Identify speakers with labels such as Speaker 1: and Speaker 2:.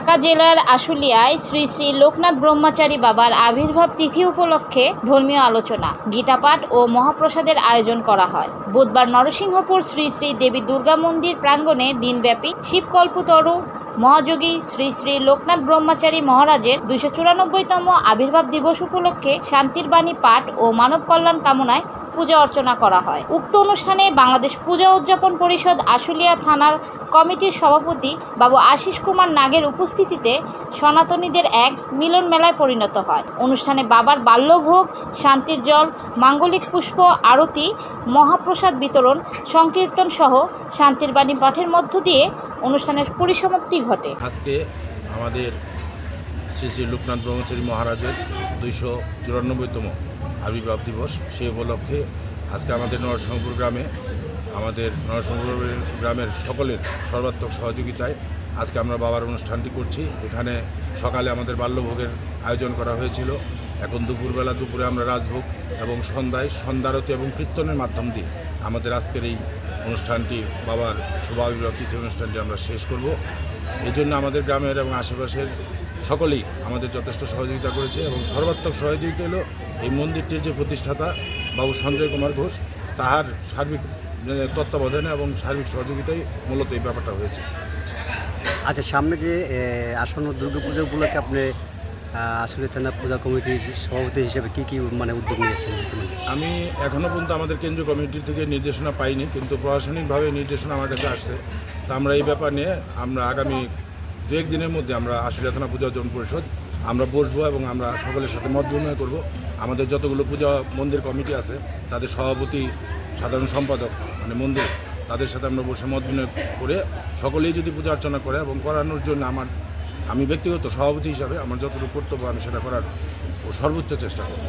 Speaker 1: জেলার আশুলিয়ায় শ্রী শ্রী লোকনাথ ব্রহ্মচারী বাবার আবির্ভাব তিথি উপলক্ষে ধর্মীয় আলোচনা, গীতাপাঠ ও মহাপ্রসাদের আয়োজন করা হয়। বুধবার নরসিংহপুর শ্রী শ্রী দেবী দুর্গা মন্দির প্রাঙ্গণে দিনব্যাপী শিবকল্পতরু মহাযোগী শ্রী শ্রী লোকনাথ ব্রহ্মচারী মহারাজের দুইশো চুরানব্বইতম আবির্ভাব দিবস উপলক্ষে শান্তির বাণী পাঠ ও মানব কল্যাণ কামনায় পূজা অর্চনা করা হয়। উক্ত অনুষ্ঠানে বাংলাদেশ পূজা উদযাপন পরিষদ আশুলিয়া থানার কমিটির সভাপতি বাবু আশিস কুমার নাগের উপস্থিতিতে সনাতনীদের এক মিলন মেলায় পরিণত হয়। অনুষ্ঠানে বাবার বাল্যভোগ, শান্তির জল, মাঙ্গলিক পুষ্প, আরতি, মহাপ্রসাদ বিতরণ, সংকীর্তন সহ শান্তির বাণী পাঠের মধ্য দিয়ে অনুষ্ঠানের পরিসমাপ্তি ঘটে।
Speaker 2: আজকে আমাদের শ্রী শ্রী লোকনাথ ব্রহ্মচারী মহারাজের দুইশো চুরানব্বইতম আবির্ভাব দিবস সেই উপলক্ষে আজকে আমাদের নরসিংহপুর গ্রামে, আমাদের নরসিংহপুর গ্রামের সকলের সর্বাত্মক সহযোগিতায় আজকে আমরা বাবার অনুষ্ঠানটি করছি। এখানে সকালে আমাদের বাল্যভোগের আয়োজন করা হয়েছিল। এখন দুপুরবেলা দুপুরে আমরা রাজভোগ এবং সন্ধ্যায় সন্ধ্যারতি এবং কীর্তনের মাধ্যম দিয়ে আমাদের আজকের এই অনুষ্ঠানটি, বাবার শুভ আবির্ভাব তিথি অনুষ্ঠানটি আমরা শেষ করব। এই জন্য আমাদের গ্রামের এবং আশেপাশের সকলেই আমাদের যথেষ্ট সহযোগিতা করেছে এবং সর্বাত্মক সহযোগিতা হলো এই মন্দিরটির যে প্রতিষ্ঠাতা বাবু সঞ্জয় কুমার ঘোষ তাহার সার্বিক তত্ত্বাবধানে এবং সার্বিক সহযোগিতাই মূলত এই ব্যাপারটা হয়েছে।
Speaker 3: আচ্ছা সামনে যে আসন্ন দুর্গাপূজা উপলক্ষে আপনি আসলে থানা পূজা কমিটির সভাপতি হিসেবে কি কি মানে উদ্যোগ নিয়েছেন
Speaker 2: আমি এখনও পর্যন্ত আমাদের কেন্দ্রীয় কমিটি থেকে নির্দেশনা পাইনি কিন্তু প্রশাসনিকভাবে নির্দেশনা আমার কাছে আসছে। তা আমরা এই ব্যাপার নিয়ে আমরা আগামী দু এক দিনের মধ্যে আমরা আশুলিয়া থানা পূজা অর্জন পরিষদ, আমরা বসবো এবং আমরা সকলের সাথে মত বিনিময় করব। আমাদের যতগুলো পূজা মন্দির কমিটি আছে, তাদের সভাপতি, সাধারণ সম্পাদক মানে মন্দির, তাদের সাথে আমরা বসে মত বিনিময় করে সকলেই যদি পূজা অর্চনা করে এবং করানোর জন্য আমার, আমি ব্যক্তিগত সভাপতি হিসাবে আমার যতটুকু কর্তব্য আমি সেটা করার সর্বোচ্চ চেষ্টা করব।